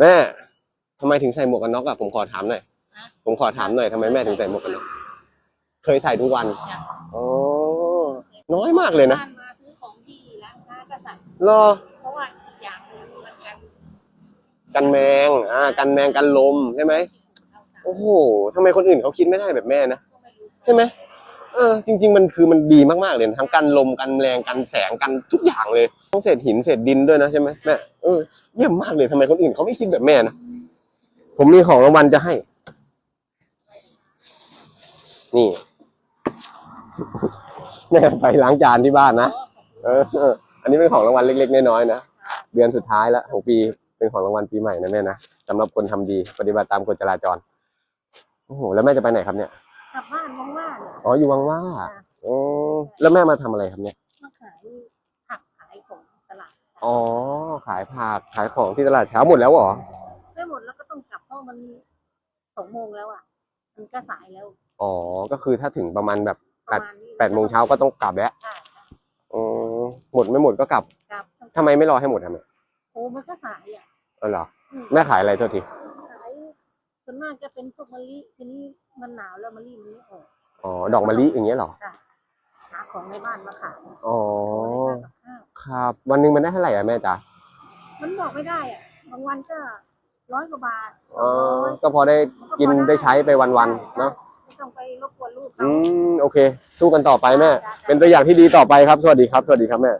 แม่ทำไมถึงใส่หมวกกันน็อกอะผมขอถามหน่อยฮะผมขอถามหน่อยทำไมแม่ถึงใส่หมวกกันน็อกเคยใส่ทุกวันอย่างอ๋อน้อยมากเลยนะบ้านมาซื้อของที่ร้านค้าก็สั่งรอเพราะว่าอีกอย่างหนึงมันกันกันแมงอ่ากันแมงกันลมใช่ไหมเอาค่ะโอ้โหทำไมคนอื่นเขาคิดไม่ได้แบบแม่นะก็ไม่รู้ใช่ไหม เออจริง ๆ มันคือมันดีมากๆเลยนะทั้งกันลมกันแรงกันแสงกันทุกอย่างเลยต้องเศษหินเศษดินด้วยนะใช่ไหมแม่เออเยี่ยมมากเลยทำไมคนอื่นเขาไม่คิดแบบแม่นะผมมีของรางวัลจะให้ นี่แม่ไปล้างจานที่บ้านนะเออ อันนี้เป็นของรางวัลเล็กๆน้อยๆนะเดือนสุดท้ายแล้วของปีเป็นของรางวัลปีใหม่นะแม่นะสำหรับคนทำดี ปฏิบัติตามกฎจราจรโอ้โหแล้วแม่จะไปไหนครับเนี่ย กลับบ้านว่างๆเนี่ยอ๋ออยู่วังว่าอ๋อแล้วแม่มาทำอะไรครับเนี่ย มาขายผักขายของตลาดอ๋อ ขายผักขายของที่ตลาดเช้าหมดแล้วเหรอ ไม่หมดแล้วก็ต้องกลับเพราะมันสองโมงแล้วอะ มันก็สายแล้ว อ๋อ ก็คือถ้าถึงประมาณแบบประมาณนี้แปดโมงเช้าก็ต้องกลับแล้วใช่อ๋อหมดไม่หมดก็กลับกลับทำไมไม่รอให้หมดทำไมโอ้มันก็สายอะเออเหรอ อืมแม่ขายอะไรโทษทีขาย ส่วนมากจะเป็นพวกมะลิทีนี้มันหนาวแล้วมะลิมันไม่ออกอ๋อดอกมะลิอย่างเงี้ยเหรอหาของในบ้านมาขายอ๋อไม่ได้ทำกับข้าวครับ วันหนึงมันได้เท่าไหร่อะแม่จ๊ะมันบอกไม่ได้อะบางวันก็ร้อยกว่าบาทอ๋อร้อยก็พอได้กินได้ใช้ไปวันๆเนาะไม่ต้องไปรบกวนลูกอืเขามโอเค สู้กันต่อไปแม่จ้ะเป็นตัวอย่างที่ดีต่อไปครับ สวัสดีครับ สวัสดีครับแม่